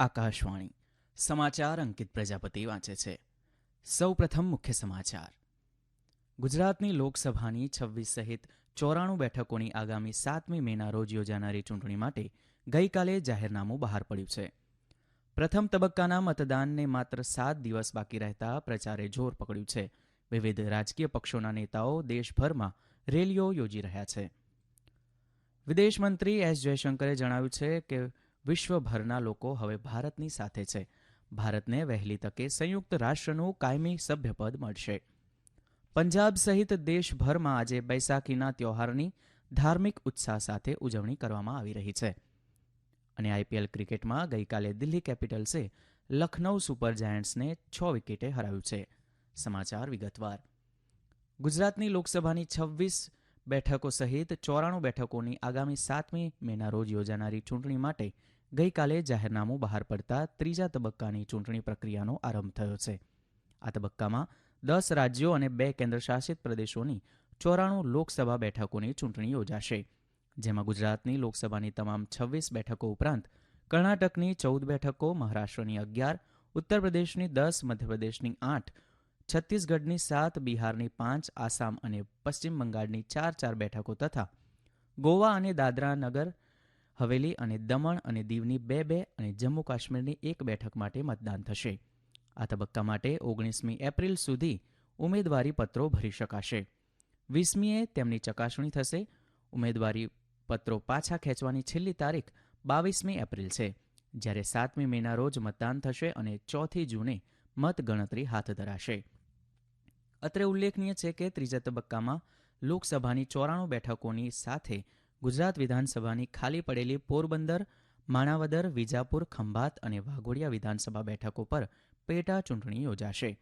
આકાશવાણી. સમાચાર અંકિત પ્રજાપતિ વાંચે છે. સૌ પ્રથમ મુખ્ય સમાચાર. ગુજરાતની લોકસભાની છવ્વીસ સહિત ચોરાણું બેઠકોની આગામી સાતમી મેના રોજ યોજાનારી ચૂંટણી માટે ગઈકાલે જાહેરનામું બહાર પડ્યું છે. પ્રથમ તબક્કાના મતદાનને માત્ર સાત દિવસ બાકી રહેતા પ્રચારે જોર પકડ્યું છે. વિવિધ રાજકીય પક્ષોના નેતાઓ દેશભરમાં રેલીઓ યોજી રહ્યા છે. વિદેશ મંત્રી એસ. જયશંકરે જણાવ્યું છે કે વિશ્વભરના લોકો હવે ભારતની સાથે છે. ભારતને વહેલી તકે સંયુક્ત રાષ્ટ્રનું કાયમી સભ્યપદ મળશે. પંજાબ સહિત દેશભરમાં આજે બૈસાખીના ત્યોહારની ધાર્મિક ઉત્સાહ સાથે ઉજવણી કરવામાં આવી રહી છે. અને આઈપીએલ ક્રિકેટમાં ગઈકાલે દિલ્હી કેપિટલ્સે લખનૌ સુપર જાયન્ટ્સને છ વિકેટે હરાવ્યું છે. સમાચાર વિગતવાર. ગુજરાતની લોકસભાની છવ્વીસ બેઠકો સહિત ચોરાણું બેઠકોની આગામી સાતમી મેના રોજ યોજાનારી ચૂંટણી માટે ગઈકાલે જાહેરનામું બહાર પડતા ત્રીજા તબક્કાની ચૂંટણી પ્રક્રિયાનો આરંભ થયો છે. આ તબક્કામાં દસ રાજ્યો અને બે કેન્દ્રશાસિત પ્રદેશોની ચોરાણું લોકસભા બેઠકોની ચૂંટણી યોજાશે. જેમાં ગુજરાતની લોકસભાની તમામ છવ્વીસ બેઠકો ઉપરાંત કર્ણાટકની ચૌદ બેઠકો, મહારાષ્ટ્રની અગિયાર ઉત્તર પ્રદેશની દસ, મધ્યપ્રદેશની આઠ, છત્તીસગઢની સાત, બિહારની પાંચ, આસામ અને પશ્ચિમ બંગાળની ચાર ચાર બેઠકો તથા ગોવા અને દાદરા નગર હવેલી અને દમણ અને દીવની બે બે અને જમ્મુ કાશ્મીરની એક બેઠક માટે મતદાન થશે. આ તબક્કા માટે ઓગણીસમી એપ્રિલ સુધી ઉમેદવારી પત્રો ભરી શકાશે. વીસમીએ તેમની ચકાસણી થશે. ઉમેદવારી પત્રો પાછા ખેંચવાની છેલ્લી તારીખ બાવીસમી એપ્રિલ છે. જ્યારે સાતમી મેના રોજ મતદાન થશે અને ચોથી જૂને મતગણતરી હાથ ધરાશે. અત્રે ઉલ્લેખનીય છે કે ત્રીજા તબક્કામાં લોકસભાની ચોરાણું બેઠકોની સાથે ગુજરાત વિધાનસભાની ખાલી પડેલી પોરબંદર, માણાવદર, વિજાપુર, ખંભાત અને વાઘોડિયા વિધાનસભા બેઠકો પર પેટા ચૂંટણી યોજાશે.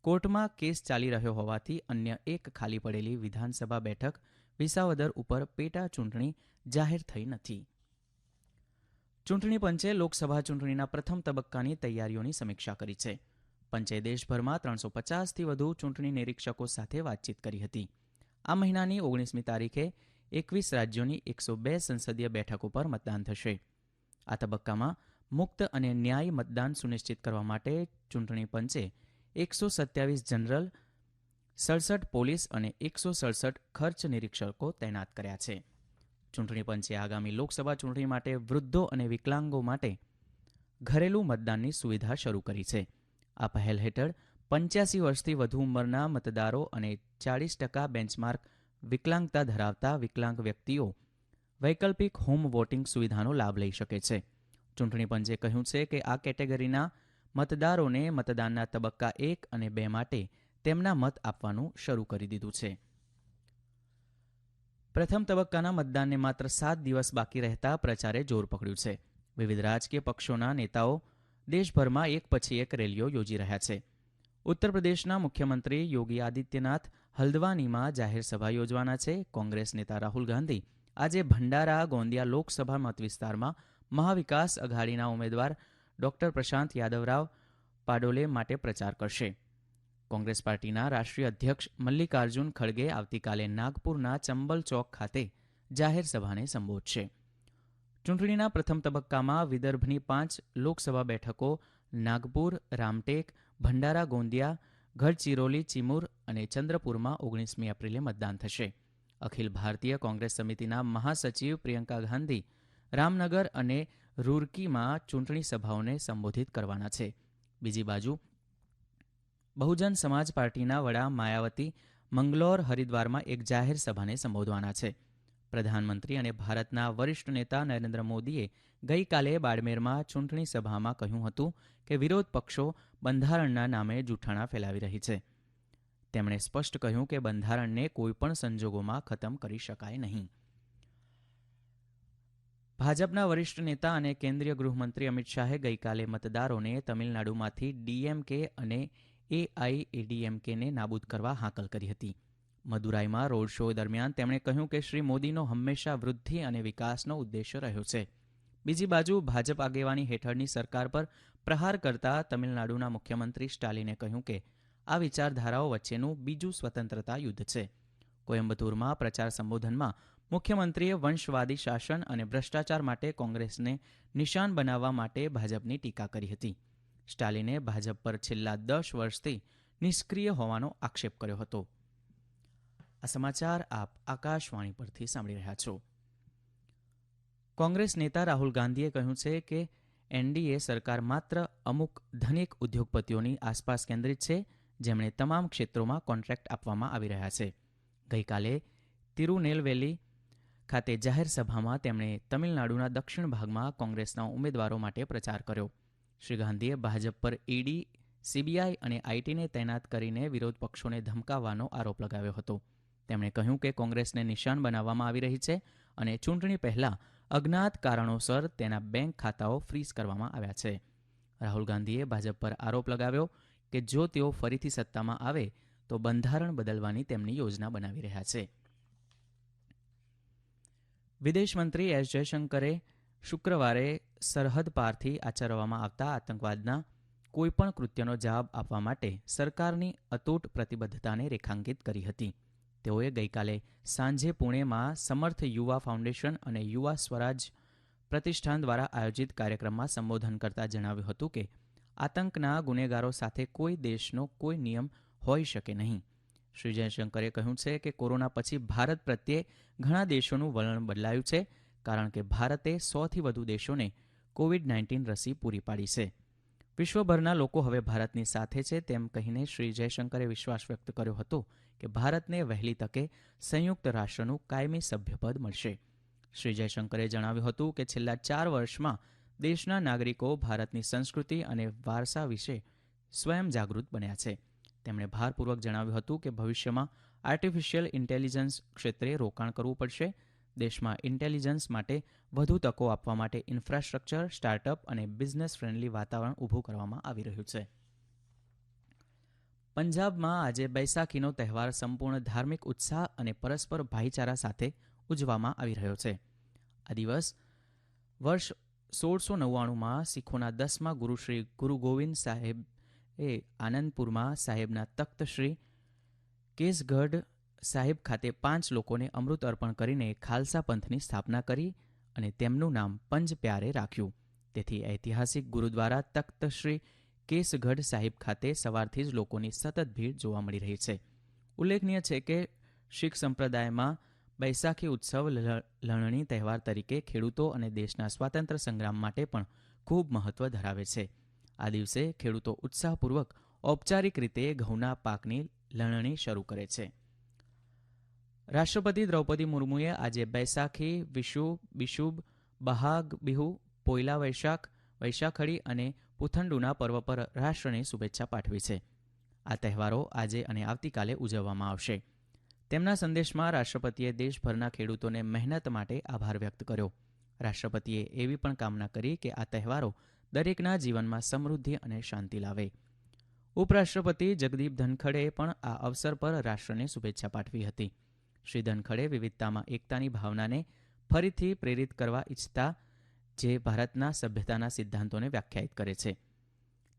કોર્ટમાં કેસ ચાલી રહ્યો હોવાથી અન્ય એક ખાલી પડેલી વિધાનસભા બેઠક વિસાવદર ઉપર પેટા ચૂંટણી જાહેર થઈ નથી. ચૂંટણી પંચે લોકસભા ચૂંટણીના પ્રથમ તબક્કાની તૈયારીઓની સમીક્ષા કરી છે. પંચે દેશભરમાં ત્રણસો પચાસથી વધુ ચૂંટણી નિરીક્ષકો સાથે વાતચીત કરી હતી. આ મહિનાની ઓગણીસમી તારીખે એકવીસ રાજ્યોની એકસો બે સંસદીય બેઠકો પર મતદાન થશે. આ તબક્કામાં મુક્ત અને ન્યાયી મતદાન સુનિશ્ચિત કરવા માટે ચૂંટણી પંચે એકસો સત્યાવીસ જનરલ, સડસઠ પોલીસ અને એકસો સડસઠ ખર્ચ નિરીક્ષકો તૈનાત કર્યા છે. ચૂંટણી પંચે આગામી લોકસભા ચૂંટણી માટે વૃદ્ધો અને વિકલાંગો માટે ઘરેલું મતદાનની સુવિધા શરૂ કરી છે. આ પહેલ હેઠળ પંચ્યાસી વર્ષથી વધુ ઉંમરના મતદારો અને ચાળીસ ટકા બેન્ચમાર્ક વિકલાંગતા ધરાવતા વિકલાંગ વ્યક્તિઓ વૈકલ્પિક હોમ વોટિંગ સુવિધાનો લાભ લઈ શકે છે. ચૂંટણી પંચે કહ્યું છે કે આ કેટેગરીના મતદારોને મતદાનના તબક્કા એક અને બે માટે તેમના મત આપવાનું શરૂ કરી દીધું છે. પ્રથમ તબક્કાના મતદાનને માત્ર સાત દિવસ બાકી રહેતા પ્રચારે જોર પકડ્યું છે. વિવિધ રાજકીય પક્ષોના નેતાઓ દેશભરમાં એક પછી એક રેલીઓ યોજી રહ્યા છે. ઉત્તર પ્રદેશના મુખ્યમંત્રી યોગી આદિત્યનાથ હલ્દવાનીમાં જાહેર સભા યોજવાના છે. કોંગ્રેસ નેતા રાહુલ ગાંધી આજે ભંડારા ગોંદિયા લોકસભા મતવિસ્તારમાં મહાવિકાસ અઘાડીના ઉમેદવાર ડોક્ટર પ્રશાંત યાદવરાવ પાડોલે માટે પ્રચાર કરશે. કોંગ્રેસ પાર્ટીના રાષ્ટ્રીય અધ્યક્ષ મલ્લિકાર્જુન ખડગે આવતીકાલે નાગપુરના ચંબલ ચોક ખાતે જાહેર સભાને સંબોધશે. ચૂંટણીના પ્રથમ તબક્કામાં વિદર્ભની પાંચ લોકસભા બેઠકો નાગપુર, રામટેક, ભંડારા ગોંદિયા ગઢચિરોલી ચિમુર અને ચંદ્રપુરમાં ઓગણીસમી એપ્રિલે મતદાન થશે. અખિલ ભારતીય કોંગ્રેસ સમિતિના મહાસચિવ પ્રિયંકા ગાંધી રામનગર અને રૂરકીમાં ચૂંટણી સભાઓને સંબોધિત કરવાના છે. બીજી બાજુ, બહુજન સમાજ પાર્ટીના વડા માયાવતી મંગલોર હરિદ્વારમાં એક જાહેર સભાને સંબોધવાના છે. પ્રધાનમંત્રી અને ભારતના વરિષ્ઠ નેતા નરેન્દ્ર મોદીએ ગઈકાલે બાડમેરમાં ચૂંટણી સભામાં કહ્યું હતું કે વિરોધ પક્ષો બંધારણના નામે જૂઠાણા ફેલાવી રહી છે. તેમણે સ્પષ્ટ કહ્યું કે બંધારણને કોઈપણ સંજોગોમાં ખતમ કરી શકાય નહીં. ભાજપના વરિષ્ઠ નેતા અને કેન્દ્રીય ગૃહમંત્રી અમિત શાહે ગઈકાલે મતદારોને તમિલનાડુમાંથી ડીએમકે અને એઆઈએડીએમકેને નાબૂદ કરવા હાકલ કરી હતી. મદુરાઈમાં રોડ શો દરમિયાન તેમણે કહ્યું કે શ્રી મોદીનો હંમેશા વૃદ્ધિ અને વિકાસનો ઉદ્દેશ્ય રહ્યો છે. બીજી બાજુ ભાજપ આગેવાની હેઠળની સરકાર પર પ્રહાર કરતા તમિલનાડુના મુખ્યમંત્રી સ્ટાલિને કહ્યું કે આ વિચારધારાઓ વચ્ચેનું બીજું સ્વતંત્રતા યુદ્ધ છે. કોયમ્બતુરમાં પ્રચાર સંબોધનમાં મુખ્યમંત્રીએ વંશવાદી શાસન અને ભ્રષ્ટાચાર માટે કોંગ્રેસને નિશાન બનાવવા માટે ભાજપની ટીકા કરી હતી. સ્ટાલિને ભાજપ પર છેલ્લા દસ વર્ષથી નિષ્ક્રિય હોવાનો આક્ષેપ કર્યો હતો. આ સમાચાર આપ આકાશવાણી પરથી સાંભળી રહ્યા છો. કોંગ્રેસ નેતા રાહુલ ગાંધીએ કહ્યું છે કે એનડીએ સરકાર માત્ર અમુક ધનિક ઉદ્યોગપતિઓની આસપાસ કેન્દ્રિત છે, જેમણે તમામ ક્ષેત્રોમાં કોન્ટ્રાક્ટ આપવામાં આવી રહ્યા છે. ગઈકાલે તિરુનેલવેલી ખાતે જાહેર સભામાં તેમણે તમિલનાડુના દક્ષિણ ભાગમાં કોંગ્રેસના ઉમેદવારો માટે પ્રચાર કર્યો. શ્રી ગાંધીએ ભાજપ પર ઈડી, સીબીઆઈ અને આઈટીને તૈનાત કરીને વિરોધ પક્ષોને ધમકાવવાનો આરોપ લગાવ્યો હતો. તેમણે કહ્યું કે કોંગ્રેસને નિશાન બનાવવામાં આવી રહી છે અને ચૂંટણી પહેલા અજ્ઞાત કારણોસર તેના બેંક ખાતાઓ ફ્રીઝ કરવામાં આવ્યા છે. રાહુલ ગાંધીએ ભાજપ પર આરોપ લગાવ્યો કે જો તેઓ ફરીથી સત્તામાં આવે, તો બંધારણ બદલવાની તેમની યોજના બનાવી રહ્યા છે. વિદેશ મંત્રી એસ જયશંકરે શુક્રવારે સરહદ પારથી આચરવામાં આવતા આતંકવાદના કોઈપણ કૃત્યનો જવાબ આપવા માટે સરકારની અતૂટ પ્રતિબદ્ધતાને રેખાંકિત કરી હતી. તેઓએ ગઈકાલે સાંજે પુણેમાં સમર્થ યુવા ફાઉન્ડેશન અને યુવા સ્વરાજ પ્રતિષ્ઠાન દ્વારા આયોજિત કાર્યક્રમમાં સંબોધન કરતા જણાવ્યું હતું કે, આતંકના ગુનેગારો સાથે કોઈ દેશનો કોઈ નિયમ હોઈ શકે નહીં. શ્રી જયશંકરે કહ્યું છે કે કોરોના પછી ભારત પ્રત્યે ઘણા દેશોનું વલણ બદલાયું છે, કારણ કે ભારતે સોથી વધુ દેશોને કોવિડ નાઇન્ટીન રસી પૂરી પાડી છે. વિશ્વભરના લોકો હવે ભારતની સાથે છે તેમ કહીને શ્રી જયશંકરે વિશ્વાસ વ્યક્ત કર્યો હતો કે ભારતને વહેલી તકે સંયુક્ત રાષ્ટ્રનું કાયમી સભ્યપદ મળશે. શ્રી જયશંકરે જણાવ્યું હતું કે છેલ્લા ચાર વર્ષમાં દેશના નાગરિકો ભારતની સંસ્કૃતિ અને વારસા વિશે સ્વયં જાગૃત બન્યા છે. તેમણે ભારપૂર્વક જણાવ્યું હતું કે ભવિષ્યમાં આર્ટિફિશિયલ ઇન્ટેલિજન્સ ક્ષેત્રે રોકાણ કરવું પડશે દેશમાં ઇન્ટેલિજન્સ માટે વધુ તકો આપવા માટે ઇન્ફ્રાસ્ટ્રક્ચર, સ્ટાર્ટઅપ અને બિઝનેસ ફ્રેન્ડલી વાતાવરણ ઊભું કરવામાં આવી રહ્યું છે. પંજાબમાં આજે બૈસાખીનો તહેવાર સંપૂર્ણ ધાર્મિક ઉત્સાહ અને પરસ્પર ભાઈચારા સાથે ઉજવવામાં આવી રહ્યો છે. આ દિવસ વર્ષ સોળસો નવ્વાણુંમાં શીખોના દસમા ગુરુ શ્રી ગુરુ ગોવિંદ સાહેબ એ આનંદપુરમાં સાહેબના તખ્ત શ્રી કેસગઢ સાહેબ ખાતે પાંચ લોકોને અમૃત અર્પણ કરીને ખાલસા પંથની સ્થાપના કરી અને તેમનું નામ પંજ પ્યારે રાખ્યું. તેથી ઐતિહાસિક ગુરુદ્વારા તખ્ત શ્રી કેસગઢ સાહિબ ખાતે સવારથી જ લોકોની સતત ભીડ જોવા મળી રહી છે. ઉલ્લેખનીય છે કે શીખ સંપ્રદાયમાં બૈસાખી ઉત્સવ લણણી તહેવાર તરીકે ખેડૂતો અને દેશના સ્વાતંત્ર્ય સંગ્રામ માટે પણ ખૂબ મહત્વ ધરાવે છે. આ દિવસે ખેડૂતો ઉત્સાહપૂર્વક ઔપચારિક રીતે ઘઉંના પાકની લણણી શરૂ કરે છે. રાષ્ટ્રપતિ દ્રૌપદી મુર્મુએ આજે બૈસાખી, વિશુ, બિશુબ, બહાગ, બિહુ, પોયલા વૈશાખ, વૈશાખડી અને પુથંડુના પર્વ પર રાષ્ટ્રને શુભેચ્છા પાઠવી છે. આ તહેવારો આજે અને આવતીકાલે ઉજવવામાં આવશે. તેમના સંદેશમાં રાષ્ટ્રપતિએ દેશભરના ખેડૂતોને મહેનત માટે આભાર વ્યક્ત કર્યો. રાષ્ટ્રપતિએ એવી પણ કામના કરી કે આ તહેવારો દરેકના જીવનમાં સમૃદ્ધિ અને શાંતિ લાવે. ઉપરાષ્ટ્રપતિ જગદીપ ધનખડે પણ આ અવસર પર રાષ્ટ્રને શુભેચ્છા પાઠવી હતી. શ્રી ધનખડે વિવિધતામાં એકતાની ભાવનાને ફરીથી પ્રેરિત કરવા ઈચ્છતા જે ભારતના સભ્યતાના સિદ્ધાંતોને વ્યાખ્યાયિત કરે છે.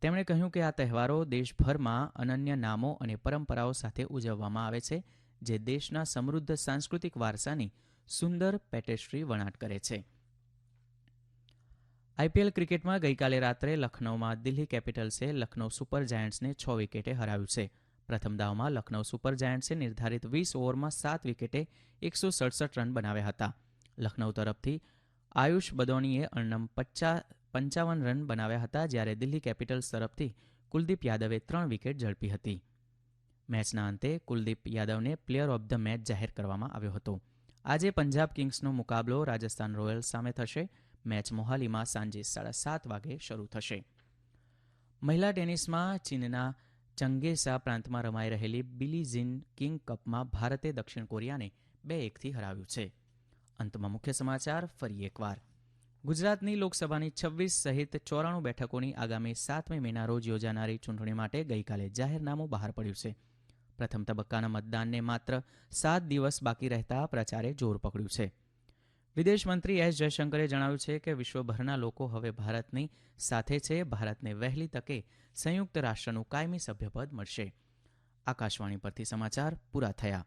તેમણે કહ્યું કે આ તહેવારો દેશભરમાં અનન્ય નામો અને પરંપરાઓ સાથે ઉજવવામાં આવે છે, જે દેશના સમૃદ્ધ સાંસ્કૃતિક વારસાની સુંદર પેટેસ્ટ્રી વણાટ કરે છે. આઈપીએલ ક્રિકેટમાં ગઈકાલે રાત્રે લખનૌમાં દિલ્હી કેપિટલ્સે લખનૌ સુપર જાયન્ટ્સને છ વિકેટે હરાવ્યું છે. પ્રથમ દાવમાં લખનૌ સુપર જાયન્ટ્સે નિર્ધારિત વીસ ઓવરમાં સાત વિકેટે એકસો સડસઠ રન બનાવ્યા હતા. લખનૌ તરફથી આયુષ બદોણીએ અણનમ પંચાવન રન બનાવ્યા હતા જ્યારે દિલ્હી કેપિટલ્સ તરફથી કુલદીપ યાદવે ત્રણ વિકેટ ઝડપી હતી. મેચના અંતે કુલદીપ યાદવને પ્લેયર ઓફ ધ મેચ જાહેર કરવામાં આવ્યો હતો. આજે પંજાબ કિંગ્સનો મુકાબલો રાજસ્થાન રોયલ્સ સામે થશે. મેચ મોહાલીમાં સાંજે સાડા સાત વાગે શરૂ થશે. મહિલા ટેનિસમાં ચીનના ચંગેસા પ્રાંતમાં રમાઈ રહેલી બિલીઝિન કિંગ કપમાં ભારતે દક્ષિણ કોરિયાને બે એકથી હરાવ્યું છે. અંતમાં મુખ્ય સમાચાર ફરી એકવાર. ગુજરાતની લોકસભાની છવ્વીસ સહિત ચોરાણું બેઠકોની આગામી સાતમી મેના રોજ યોજાનારી ચૂંટણી માટે ગઈકાલે જાહેરનામું બહાર પડ્યું છે. પ્રથમ તબક્કાના મતદાનને માત્ર સાત દિવસ બાકી રહેતા પ્રચારે જોર પકડ્યું છે. વિદેશ મંત્રી એસ જયશંકરે જણાવ્યું છે કે વિશ્વભરના લોકો હવે ભારતની સાથે છે. ભારતને વહેલી તકે સંયુક્ત રાષ્ટ્રનું કાયમી સભ્યપદ મળશે. આકાશવાણી પરથી સમાચાર પૂરા થયા.